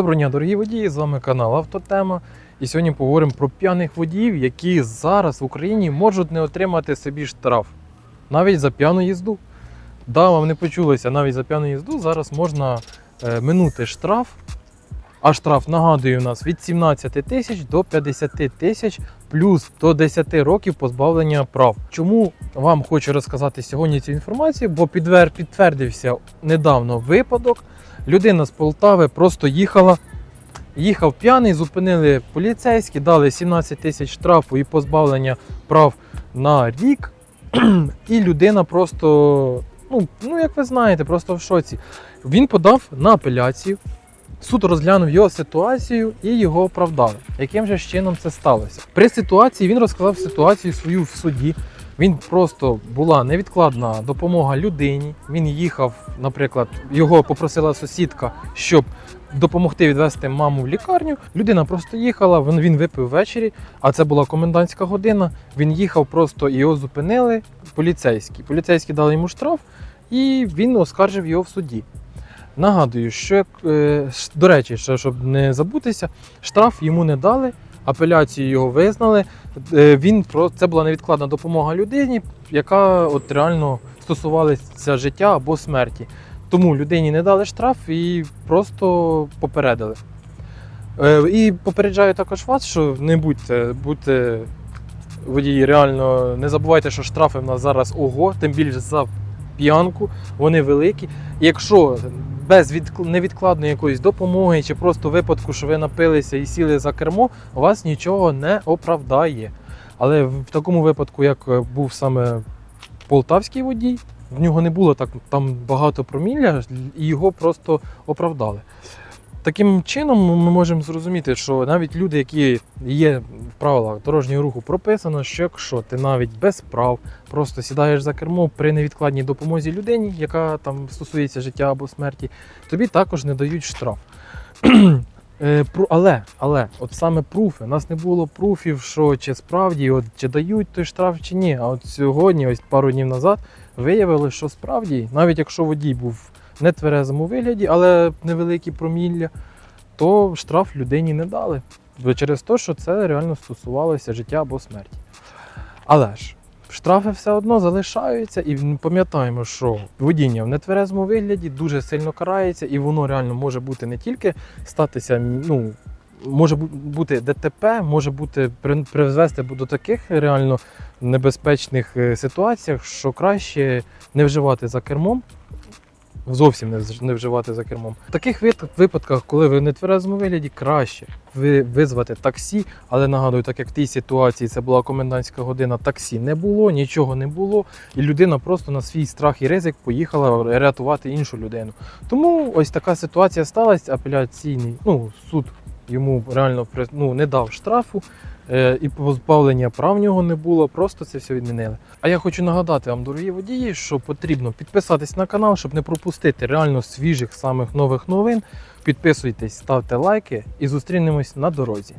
Доброго дня, дорогі водії! З вами канал Автотема. І сьогодні поговоримо про п'яних водіїв, які зараз в Україні можуть не отримати собі штраф навіть за п'яну їзду. Да, вам не почулося, навіть за п'яну їзду зараз можна е, минути штраф. А штраф, нагадую, у нас від 17 тисяч до 50 тисяч плюс до 10 років позбавлення прав. Чому вам хочу розказати сьогодні цю інформацію? Бо підтвердився недавно випадок. Людина з Полтави просто їхала, їхав п'яний, зупинили поліцейські, дали 17 тисяч штрафу і позбавлення прав на рік. І людина просто, ну, ну як ви знаєте, просто в шоці. Він подав на апеляцію. Суд розглянув його ситуацію і його оправдали. Яким же чином це сталося? При ситуації він розказав ситуацію свою в суді. Він просто була невідкладна допомога людині. Він їхав, наприклад, його попросила сусідка, щоб допомогти відвести маму в лікарню. Людина просто їхала, він, він випив ввечері, а це була комендантська година. Він їхав просто і його зупинили поліцейські. Поліцейські дали йому штраф, і він оскаржив його в суді. Нагадую, що е, до речі, щоб не забутися, штраф йому не дали, апеляцію його визнали. Е, Він це була невідкладна допомога людині, яка от реально стосувалася життя або смерті. Тому людині не дали штраф і просто попередили. Е, І попереджаю також вас, що не будьте, будьте водії, реально не забувайте, що штрафи в нас зараз ого, тим більше за п'янку, вони великі. Якщо без від... невідкладної якоїсь допомоги чи просто випадку, що ви напилися і сіли за кермо, вас нічого не оправдає. Але в такому випадку, як е, був саме полтавський водій, в нього не було так там багато промілля, і його просто оправдали. Таким чином ми можемо зрозуміти, що навіть люди, які є в правилах дорожнього руху, прописано, що якщо ти навіть без прав просто сідаєш за кермо при невідкладній допомозі людині, яка там стосується життя або смерті, тобі також не дають штраф. Е, Але, але, от саме пруфи. У нас не було пруфів, що чи справді от, чи дають той штраф, чи ні. А от сьогодні, ось пару днів назад, виявили, що справді, навіть якщо водій був нетверезому вигляді, але невеликі промілля, то штраф людині не дали. Через те, що це реально стосувалося життя або смерті. Але ж штрафи все одно залишаються, і пам'ятаємо, що водіння в нетверезому вигляді дуже сильно карається, і воно реально може бути не тільки статися, ну. Може бути ДТП, може бути при- призвести до таких реально небезпечних е, ситуаціях, що краще не вживати за кермом, зовсім не, не вживати за кермом. В таких випадках, коли ви в нетверезому вигляді, краще ви визвати таксі, але нагадую, так як в тій ситуації це була комендантська година, таксі не було, нічого не було, і людина просто на свій страх і ризик поїхала рятувати іншу людину. Тому ось така ситуація сталася. Апеляційний ну, суд йому реально ну, не дав штрафу. Е, І позбавлення прав нього не було, просто це все відмінили. А я хочу нагадати вам, дорогі водії, що потрібно підписатись на канал, щоб не пропустити реально свіжих самих нових новин. Підписуйтесь, ставте лайки і зустрінемось на дорозі.